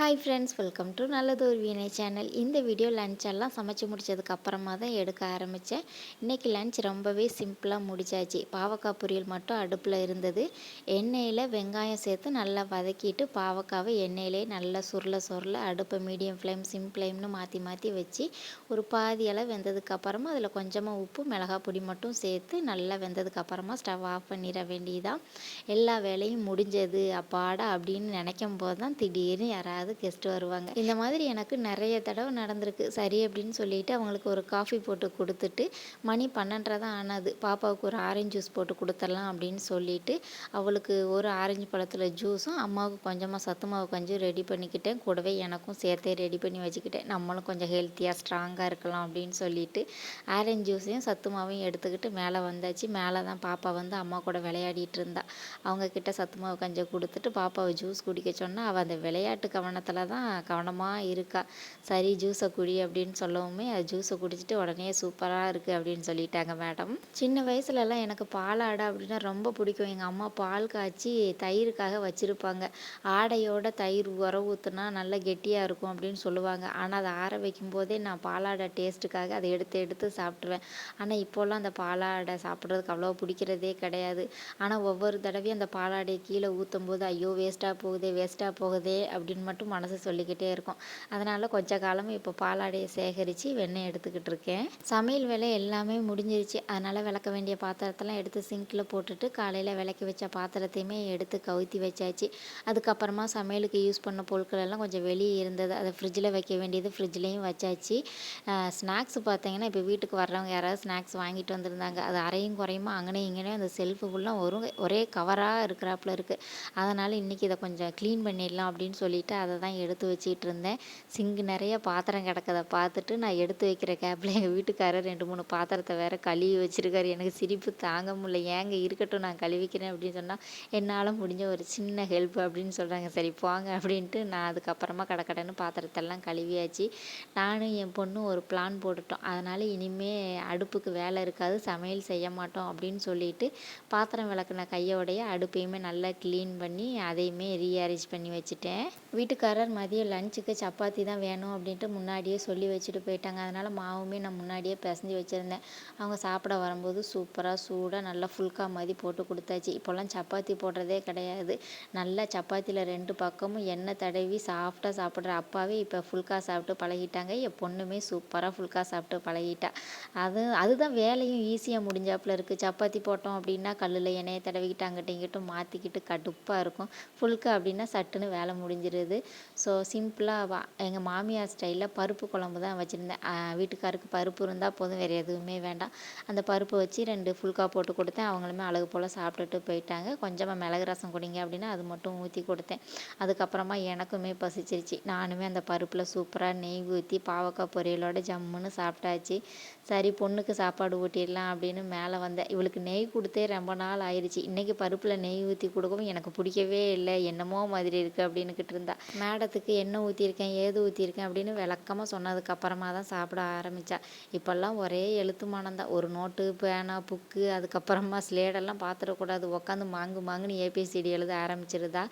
Hi friends welcome to நல்லது ஒரு வீணை சேனல் இந்த வீடியோ லஞ்ச் எல்லாம் சமைச்சு முடிச்சதுக்கு அப்புறமா தான் எடுக்க ஆரம்பித்தேன் இன்றைக்கி லஞ்ச் ரொம்பவே சிம்பிளாக முடிச்சாச்சு. பாவக்காய் பொரியல் மட்டும் அடுப்பில் இருந்தது. எண்ணெயில் வெங்காயம் சேர்த்து நல்லா வதக்கிட்டு பாவக்காவை எண்ணெயிலே நல்லா சுருள சுருள அடுப்பை மீடியம் ஃப்ளேம் சிம் ஃப்ளேம்னு மாற்றி மாற்றி வச்சு ஒரு பாதி அளவு வெந்ததுக்கு அப்புறமா அதில் கொஞ்சமாக உப்பு மிளகாய் பொடி மட்டும் சேர்த்து நல்லா வெந்ததுக்கு அப்புறமா ஸ்டவ் ஆஃப் பண்ணிட வேண்டியதான் எல்லா வேலையும் முடிஞ்சது. அப்பாடா அப்படின்னு நினைக்கும் போது தான் திடீர்னு யாராவது யாராவது கெஸ்ட்டு வருவாங்க. இந்த மாதிரி எனக்கு நிறைய தடவை நடந்திருக்கு. சரி அப்படின்னு சொல்லிட்டு அவங்களுக்கு ஒரு காஃபி போட்டு கொடுத்துட்டு மணி பன்னெண்டரை தான் ஆனது. பாப்பாவுக்கு ஒரு ஆரஞ்சு ஜூஸ் போட்டு கொடுத்துடலாம் அப்படின்னு சொல்லிட்டு அவளுக்கு ஒரு ஆரஞ்சு பழத்தில் ஜூஸும் அம்மாவுக்கு கொஞ்சமாக சத்து மாவு கொஞ்சம் ரெடி பண்ணிக்கிட்டேன். கூடவே எனக்கும் சேர்த்தே ரெடி பண்ணி வச்சுக்கிட்டேன். நம்மளும் கொஞ்சம் ஹெல்த்தியாக ஸ்ட்ராங்காக இருக்கலாம் அப்படின்னு சொல்லிட்டு ஆரஞ்சு ஜூஸையும் சத்து மாவையும் எடுத்துக்கிட்டு மேலே வந்தாச்சு. மேலே தான் பாப்பா வந்து அம்மா கூட விளையாடிட்டு இருந்தா. அவங்க கிட்ட சத்து மாவு கொஞ்சம் கொடுத்துட்டு பாப்பாவை ஜூஸ் குடிக்க சொன்னால் அவள் அந்த விளையாட்டு கவனம் கவனத்தில் தான் கவனமாக இருக்கா. சரி ஜூஸை குடி அப்படின்னு சொல்லவுமே அது ஜூஸை குடிச்சிட்டு உடனே சூப்பராக இருக்குது அப்படின்னு சொல்லிட்டாங்க மேடம் சின்ன வயசுலலாம் எனக்கு பால் ஆடை அப்படின்னா ரொம்ப பிடிக்கும். எங்கள் அம்மா பால் காய்ச்சி தயிருக்காக வச்சுருப்பாங்க. ஆடையோட தயிர் உர ஊற்றுனா நல்லா கெட்டியாக இருக்கும் அப்படின்னு சொல்லுவாங்க. ஆனால் அதை ஆற வைக்கும் போதே நான் பாலாடை டேஸ்ட்டுக்காக அதை எடுத்து எடுத்து சாப்பிட்ருவேன் ஆனால் இப்போல்லாம் அந்த பாலாடை சாப்பிட்றதுக்கு அவ்வளோ பிடிக்கிறதே கிடையாது. ஆனால் ஒவ்வொரு தடவையும் அந்த பாலாடையை கீழே ஊற்றும் போது ஐயோ வேஸ்ட்டாக போகுதே வேஸ்ட்டாக போகுதே அப்படின்னு மட்டும் மட்டும் மனசு சொல்லிக்கிட்டே இருக்கும். அதனால் கொஞ்ச காலமாக இப்போ பாலாடையை சேகரித்து வெண்ணெய் எடுத்துக்கிட்டு இருக்கேன். சமையல் வேலை எல்லாமே முடிஞ்சிருச்சு. அதனால் விளக்க வேண்டிய பாத்திரத்தெல்லாம் எடுத்து சிங்கில் போட்டுட்டு காலையில் விளக்கி வச்ச பாத்திரத்தையுமே எடுத்து கவுத்தி வச்சாச்சு. அதுக்கப்புறமா சமையலுக்கு யூஸ் பண்ண பொருட்கள் எல்லாம் கொஞ்சம் வெளியே இருந்தது. அதை ஃப்ரிட்ஜில் வைக்க வேண்டியது ஃப்ரிட்ஜ்லேயும் வச்சாச்சு. ஸ்நாக்ஸ் பார்த்தீங்கன்னா இப்போ வீட்டுக்கு வர்றவங்க யாராவது ஸ்நாக்ஸ் வாங்கிட்டு வந்திருந்தாங்க. அது அரையும் குறையுமா? அங்கனே இங்கனே அந்த செல்ஃபு ஃபுல்லாக ஒரு ஒரே கவராக இருக்கிறாப்புல இருக்குது அதனால் இன்றைக்கி இதை கொஞ்சம் க்ளீன் பண்ணிடலாம் அப்படின்னு சொல்லிட்டு அதை அதை தான் எடுத்து வச்சிட்டு இருந்தேன் சிங்கு நிறைய பாத்திரம் கிடக்கதை பார்த்துட்டு நான் எடுத்து வைக்கிற கேப்பில் எங்கள் வீட்டுக்காரர் ரெண்டு மூணு பாத்திரத்தை வேற கழுவி வச்சிருக்காரு. எனக்கு சிரிப்பு தாங்க முடியல. ஏங்க இருக்கட்டும் நான் கழுவிக்கிறேன் அப்படின்னு சொன்னால் என்னால் முடிஞ்ச ஒரு சின்ன ஹெல்ப் அப்படின்னு சொல்கிறாங்க சரி போங்க அப்படின்ட்டு நான் அதுக்கப்புறமா கடக்கடன்னு பாத்திரத்தெல்லாம் கழுவியாச்சு. நானும் என் பொண்ணும் ஒரு பிளான் போட்டுட்டோம். அதனால் இனிமே அடுப்புக்கு வேலை இருக்காது சமையல் செய்ய மாட்டோம் அப்படின்னு சொல்லிட்டு பாத்திரம் விளக்குன கையோடைய அடுப்பையுமே நல்லா க்ளீன் பண்ணி அதையுமே ரீஅரேஞ்ச் பண்ணி வச்சுட்டேன். வீட்டுக்கு வீட்டுக்காரர் மதியம் லஞ்சுக்கு சப்பாத்தி தான் வேணும் அப்படின்ட்டு முன்னாடியே சொல்லி வச்சுட்டு போயிட்டாங்க. அதனால் மாவுமே நான் முன்னாடியே பிசைஞ்சு வச்சுருந்தேன். அவங்க சாப்பிட வரும்போது சூப்பராக சூடாக நல்லா ஃபுல்கா மாதிரி போட்டு கொடுத்தாச்சு. இப்போல்லாம் சப்பாத்தி போடுறதே கிடையாது. நல்லா சப்பாத்தியில் ரெண்டு பக்கமும் எண்ணெய் தடவி சாஃப்டாக சாப்பிட்ற அப்பாவே இப்போ ஃபுல்கா சாப்பிட்டு பழகிட்டாங்க. என் பொண்ணுமே சூப்பராக ஃபுல்கா சாப்பிட்டு பழகிட்டா. அது அதுதான் வேலையும் ஈஸியாக முடிஞ்சாப்புல இருக்குது சப்பாத்தி போட்டோம் அப்படின்னா கல்லில் எண்ணெயை தடவிக்கிட்டு அங்கிட்ட இங்கிட்டும் மாற்றிக்கிட்டு கடுப்பாக இருக்கும். ஃபுல்கா அப்படின்னா சட்டுன்னு வேலை முடிஞ்சிருது. ஸோ சிம்பிளாக வா. எங்கள் மாமியார் ஸ்டைலில் பருப்பு குழம்பு தான் வச்சுருந்தேன். வீட்டுக்காருக்கு பருப்பு இருந்தால் போதும் வேறு எதுவுமே வேண்டாம். அந்த பருப்பு வச்சு ரெண்டு ஃபுல்கா போட்டு கொடுத்தேன். அவங்களுமே அழகு போல் சாப்பிட்டுட்டு போயிட்டாங்க. கொஞ்சமாக மிளகு ரசம் குடிங்க அப்படின்னா அது மட்டும் ஊற்றி கொடுத்தேன். அதுக்கப்புறமா எனக்குமே பசிச்சிருச்சு. நானுமே அந்த பருப்பில் சூப்பராக நெய் ஊற்றி பாவக்காய் பொரியலோட ஜம்முன்னு சாப்பிட்டாச்சு. சரி பொண்ணுக்கு சாப்பாடு ஊட்டிடலாம் அப்படின்னு மேலே வந்தேன். இவளுக்கு நெய் கொடுத்தே ரொம்ப நாள் ஆயிடுச்சு இன்றைக்கி பருப்பில் நெய் ஊற்றி கொடுக்கவும் எனக்கு பிடிக்கவே இல்லை. என்னமோ மாதிரி இருக்குது அப்படின்னுக்கிட்டு இருந்தா. மேடத்துக்கு என்ன ஊற்றிருக்கேன் ஏது ஊற்றிருக்கேன் அப்படின்னு விளக்கமாக சொன்னதுக்கப்புறமா தான் சாப்பிட ஆரம்பித்தா இப்போல்லாம் ஒரே எழுத்துமானம் தான். ஒரு நோட்டு பேனா புக்கு அதுக்கப்புறமா ஸ்லேடெல்லாம் பார்த்துடக்கூடாது உட்காந்து மாங்கு மாங்குன்னு ஏபிசிடி எழுத ஆரம்பிச்சிருதா.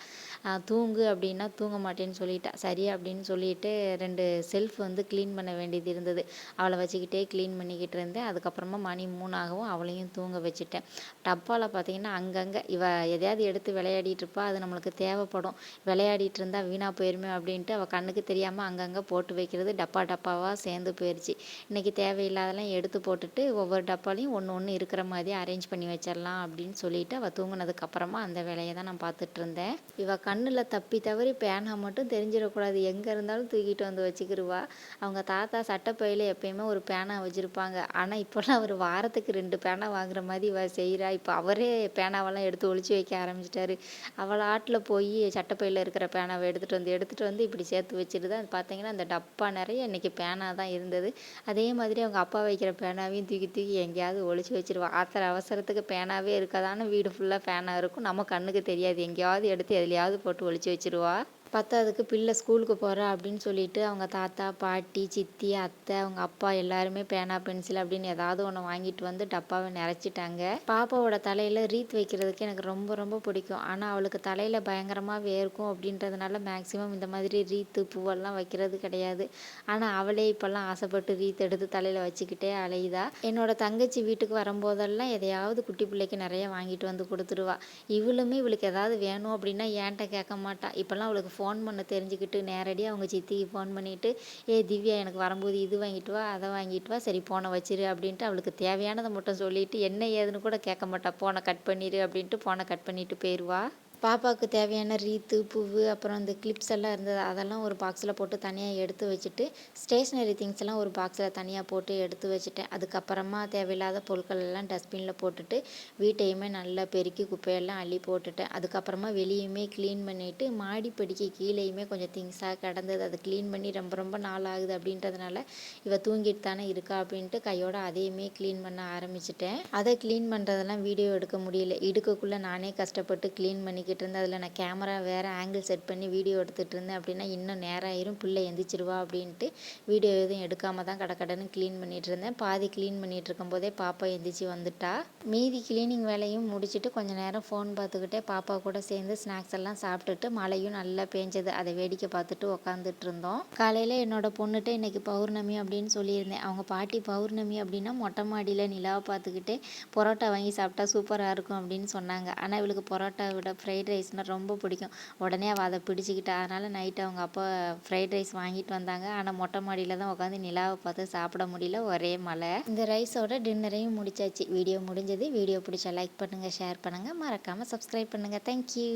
தூங்கு அப்படின்னா தூங்க மாட்டேன்னு சொல்லிட்டா. சரி அப்படின்னு சொல்லிட்டு ரெண்டு செல்ஃப் வந்து க்ளீன் பண்ண வேண்டியது இருந்தது. அவளை வச்சுக்கிட்டே க்ளீன் பண்ணிக்கிட்டு இருந்தேன். அதுக்கப்புறமா மணி மூணாகவும் அவளையும் தூங்க வச்சுட்டேன். டப்பாவில் பார்த்தீங்கன்னா அங்கங்கே இவ எதையாவது எடுத்து விளையாடிட்டு இருப்பா. அது நம்மளுக்கு தேவைப்படும். விளையாடிட்டு இருந்தால் வீணாக போயிருமே அப்படின்ட்டு அவள் கண்ணுக்கு தெரியாமல் அங்கங்கே போட்டு வைக்கிறது டப்பா டப்பாவாக சேர்ந்து போயிடுச்சு இன்றைக்கி தேவையில்லாதெல்லாம் எடுத்து போட்டுட்டு ஒவ்வொரு டப்பாலையும் ஒன்று ஒன்று இருக்கிற மாதிரி அரேஞ்ச் பண்ணி வச்சிடலாம் அப்படின்னு சொல்லிட்டு அவள் தூங்கினதுக்கப்புறமா அந்த வேலையை தான் நான் பார்த்துட்டு இருந்தேன். இவள் கண்ணில் தப்பி தவறி பேனா மட்டும் தெரிஞ்சிடக்கூடாது. எங்கே இருந்தாலும் தூக்கிட்டு வந்து வச்சுக்கிடுவா அவங்க தாத்தா சட்டப்பையில் எப்பயுமே ஒரு பேனா வச்சுருப்பாங்க. ஆனால் இப்போல்லாம் அவர் வாரத்துக்கு ரெண்டு பேனா வாங்குற மாதிரி இவள் செய்கிறா இப்போ அவரே பேனாவெல்லாம் எடுத்து ஒழிச்சு வைக்க ஆரம்பிச்சிட்டாரு. அவள் ஆட்டில் போய் சட்டப்பையில் இருக்கிற பேனாவை எடுத்துகிட்டு வந்து எடுத்துகிட்டு வந்து இப்படி சேர்த்து வச்சுட்டு தான் பார்த்தீங்கன்னா அந்த டப்பா நிறைய இன்றைக்கி பேனா தான் இருந்தது. அதே மாதிரி அவங்க அப்பா வைக்கிற பேனாவையும் தூக்கி தூக்கி எங்கேயாவது ஒழிச்சு வச்சுருவா ஆத்திர அவசரத்துக்கு பேனாவே இருக்காதான்னு வீடு ஃபுல்லாக பேனா இருக்கும். நம்ம கண்ணுக்கு தெரியாது. எங்கேயாவது எடுத்து எதுலையாவது போட்டு ஒழிச்சு வச்சுருவா. பத்தாததுக்கு பிள்ளை ஸ்கூலுக்கு போகிறா அப்படின்னு சொல்லிட்டு அவங்க தாத்தா பாட்டி சித்தி அத்தை அவங்க அப்பா எல்லாருமே பேனா பென்சில் அப்படின்னு ஏதாவது ஒன்று வாங்கிட்டு வந்து டப்பாவை நிறைச்சிட்டாங்க பாப்பாவோட தலையில் ரீத் வைக்கிறதுக்கு எனக்கு ரொம்ப ரொம்ப பிடிக்கும். ஆனால் அவளுக்கு தலையில் பயங்கரமாக வேர்க்கும் அப்படின்றதுனால மேக்ஸிமம் இந்த மாதிரி ரீத்து பூவெல்லாம் வைக்கிறது கிடையாது. ஆனால் அவளே இப்போல்லாம் ஆசைப்பட்டு ரீத் எடுத்து தலையில் வச்சுக்கிட்டே அலையுதா. என்னோட தங்கச்சி வீட்டுக்கு வரும்போதெல்லாம் எதையாவது குட்டி பிள்ளைக்கு நிறைய வாங்கிட்டு வந்து கொடுத்துருவா. இவளுமே இவளுக்கு ஏதாவது வேணும் அப்படின்னா ஏன்ட்ட கேட்க மாட்டா. இப்போல்லாம் அவளுக்கு ஃபோன் பண்ண தெரிஞ்சுக்கிட்டு நேரடியாக அவங்க சித்திக்கு ஃபோன் பண்ணிவிட்டு ஏ திவ்யா எனக்கு வரும்போது இது வாங்கிட்டு வா அதை வாங்கிட்டு வா சரி போனை வச்சிரு அப்படின்ட்டு அவளுக்கு தேவையானதை மட்டும் சொல்லிவிட்டு என்ன ஏதுன்னு கூட கேட்க மாட்டா ஃபோனை கட் பண்ணிடு அப்படின்ட்டு ஃபோனை கட் பண்ணிவிட்டு போயிடுவா பாப்பாவுக்கு தேவையான ரீத்து பூவு அப்புறம் இந்த கிளிப்ஸ் எல்லாம் இருந்தது அதெல்லாம் ஒரு பாக்ஸில் போட்டு தனியாக எடுத்து வச்சுட்டு ஸ்டேஷ்னரி திங்ஸ் எல்லாம் ஒரு பாக்ஸில் தனியாக போட்டு எடுத்து வச்சுட்டேன். அதுக்கப்புறமா தேவையில்லாத பொருட்கள் எல்லாம் டஸ்ட்பினில் போட்டுட்டு வீட்டையுமே நல்லா பெருக்கி குப்பையெல்லாம் அள்ளி போட்டுட்டேன். அதுக்கப்புறமா வெளியுமே க்ளீன் பண்ணிவிட்டு மாடிப்படிக்கு கீழேயுமே கொஞ்சம் திங்ஸாக கிடந்தது. அதை க்ளீன் பண்ணி ரொம்ப ரொம்ப நாள் ஆகுது அப்படின்றதுனால இவ தூங்கிட்டு தானே இருக்கா அப்படின்ட்டு கையோட அதையுமே க்ளீன் பண்ண ஆரம்பிச்சிட்டேன். அதை க்ளீன் பண்ணுறதெல்லாம் வீடியோ எடுக்க முடியல. இடுக்கக்குள்ளே நானே கஷ்டப்பட்டு க்ளீன் பண்ணி பண்ணிக்கிட்டு இருந்தேன் அதில் நான் கேமரா வேறு ஆங்கிள் செட் பண்ணி வீடியோ எடுத்துகிட்டு இருந்தேன். அப்படின்னா இன்னும் நேரம் ஆயிரும் பிள்ளை எந்திரிச்சிருவா அப்படின்ட்டு வீடியோ எதுவும் எடுக்காமல் தான் கடக்கடன்னு க்ளீன் பண்ணிகிட்டு இருந்தேன். பாதி க்ளீன் பண்ணிகிட்டு இருக்கும்போதே பாப்பா எந்திரிச்சு வந்துட்டா. மீதி க்ளீனிங் வேலையும் முடிச்சுட்டு கொஞ்ச நேரம் ஃபோன் பார்த்துக்கிட்டே பாப்பா கூட சேர்ந்து ஸ்நாக்ஸ் எல்லாம் சாப்பிட்டுட்டு மழையும் நல்லா பேஞ்சது. அதை வேடிக்கை பார்த்துட்டு உக்காந்துட்டு இருந்தோம். காலையில் என்னோட பொண்ணுகிட்ட இன்னைக்கு பௌர்ணமி அப்படின்னு சொல்லியிருந்தேன். அவங்க பாட்டி பௌர்ணமி அப்படின்னா மொட்டை மாடியில் நிலாவை பார்த்துக்கிட்டே பரோட்டா வாங்கி சாப்பிட்டா சூப்பராக இருக்கும் அப்படின்னு சொன்னாங்க. ஆனால் இவளுக்கு பரோட்டா விட ஃப்ரை ஃப்ரைட் ரைஸ்னால் ரொம்ப பிடிக்கும். உடனே அவள் அதை பிடிச்சிக்கிட்டா. அதனால் நைட்டு அவங்க அப்பா ஃப்ரைட் ரைஸ் வாங்கிட்டு வந்தாங்க. ஆனால் மொட்டை மாடியில் தான் உட்காந்து நிலாவை பார்த்து சாப்பிட முடியல. ஒரே மழை. இந்த ரைஸோட டின்னரையும் முடிச்சாச்சு. வீடியோ முடிஞ்சது. வீடியோ பிடிச்சா லைக் பண்ணுங்கள் ஷேர் பண்ணுங்கள் மறக்காமல் சப்ஸ்கிரைப் பண்ணுங்கள் தேங்க்யூ